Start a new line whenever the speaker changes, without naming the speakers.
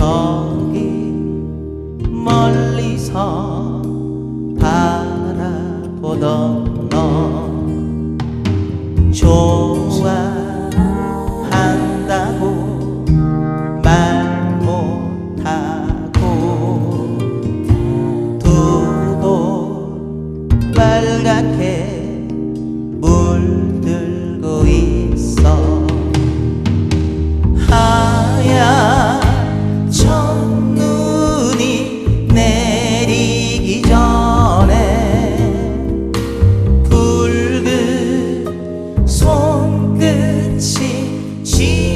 저기 멀리서 바라보던 너. she